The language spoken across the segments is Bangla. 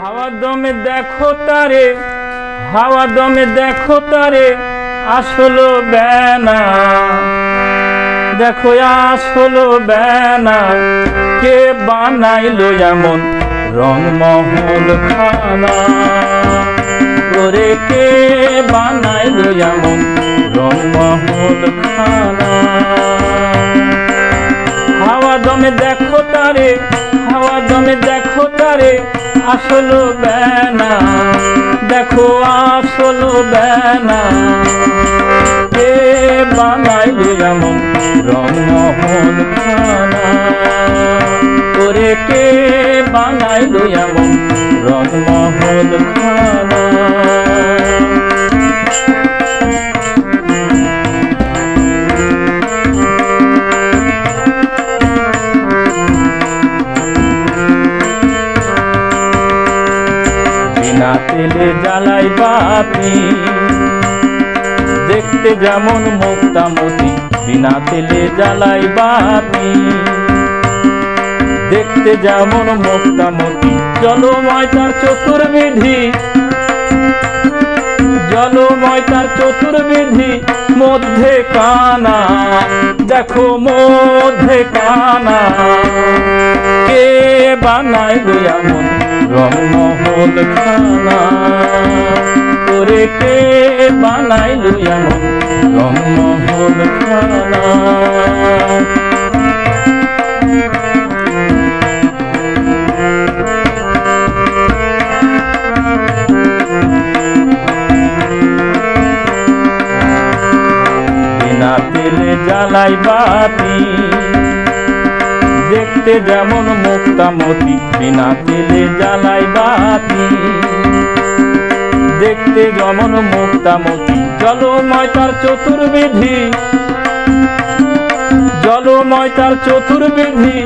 হাওয়া দমে দেখো তারে, হাওয়া দমে দেখো তারে, আসলো বেনা। দেখো, আসলো বেনা, কে বানাইলো এমন রংমহল খানা? ওরে কে বানাইলো এমন রংমহল খানা? হাওয়া দমে দেখো তারে, হাওয়া দমে দেখো আসলো বেনা, দেখো আসলো বেনা। কে বানাই এমন রংমহল খানা। করে কে বানাই এমন রংমহল খানা? তেলে জ্বালাই বাতি। দেখতে যেমন মুক্তামতি বিনা তেলে জ্বালাই বাতি। দেখতে যেমন মুক্তামতি জলময় তার চতুর্বিধি জলময় তার চতুর্বিধি মধ্যে কানা। দেখো মধ্যে কানা। কে বানাইল এমন রংমহল খানা তোরে কে বানাইল এমন রংমহল খানা জ্বালাই বাতি দেখতে যেমন মুক্তামতি বিনা তেলে জ্বালাই বাতি। দেখতে যেমন মুক্তামতি জলময় তার চতুর্বিধি জলময় তার চতুর্বিধি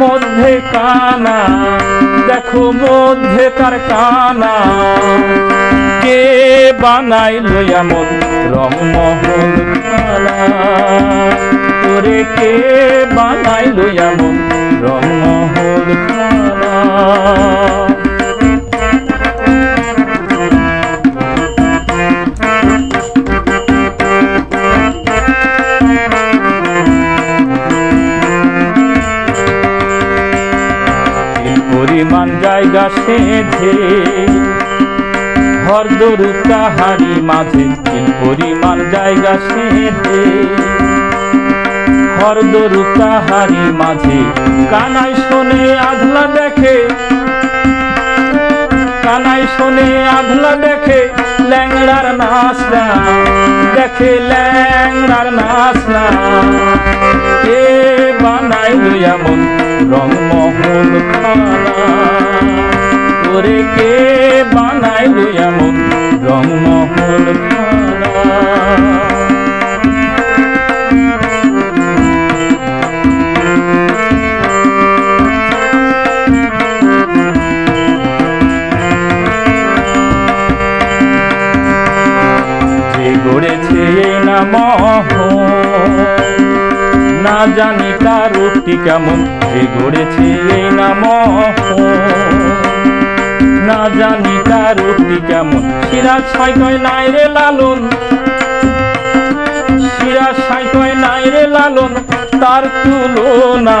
মধ্যে কানা, দেখো মধ্যে তার কানা। কে বানাইলো এমন রংমহল খানা তোরে বানাইলো এমন রংমহল পরিমাণ জায়গা সেধে হরদরু তাহারি মাঝে পরিমাণ জায়গা সেধে হরদরু তাহারি মাঝে। কানাই শোনে, আধলা দেখে। কানাই শোনে, আধলা দেখে। ল্যাংড়ার নাচ দেখে ল্যাংড়ার নাচ কে বানাইল এমন রংমহল খানা? ওরে কে বানাইল এমন রংমহল গড়েছে এই নাম না জানি তার রূপটি কেমন, যে গড়েছে এই নাম না জানি তার রূপটি কেমন সিরাজ ছয় কয়, নাই রে লালন। সিরাজ ছয় কয়, নাই রে লালন, তার তুলনা,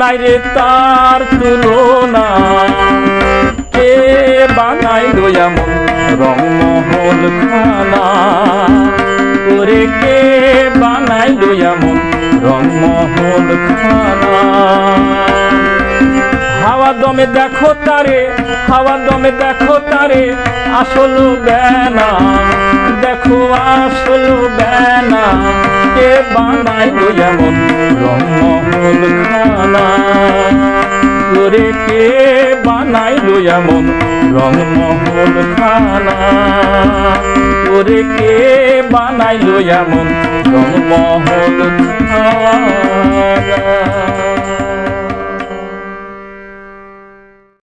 নাই রে তার তুলনা। কে বানাইল এমন রংমহল খানা? করে কে বানাইল এমন রংমহল খানা। হাওয়া দমে দেখো তারে, হাওয়া দমে দেখো তারে, আসল বেনা। দেখো আসল বেনা, কে বানাইল এমন রংমহল খানা। করে কে বানাইলো এমন রংমহল খানা। করে কে বানাইলো এমন রংমহল খানা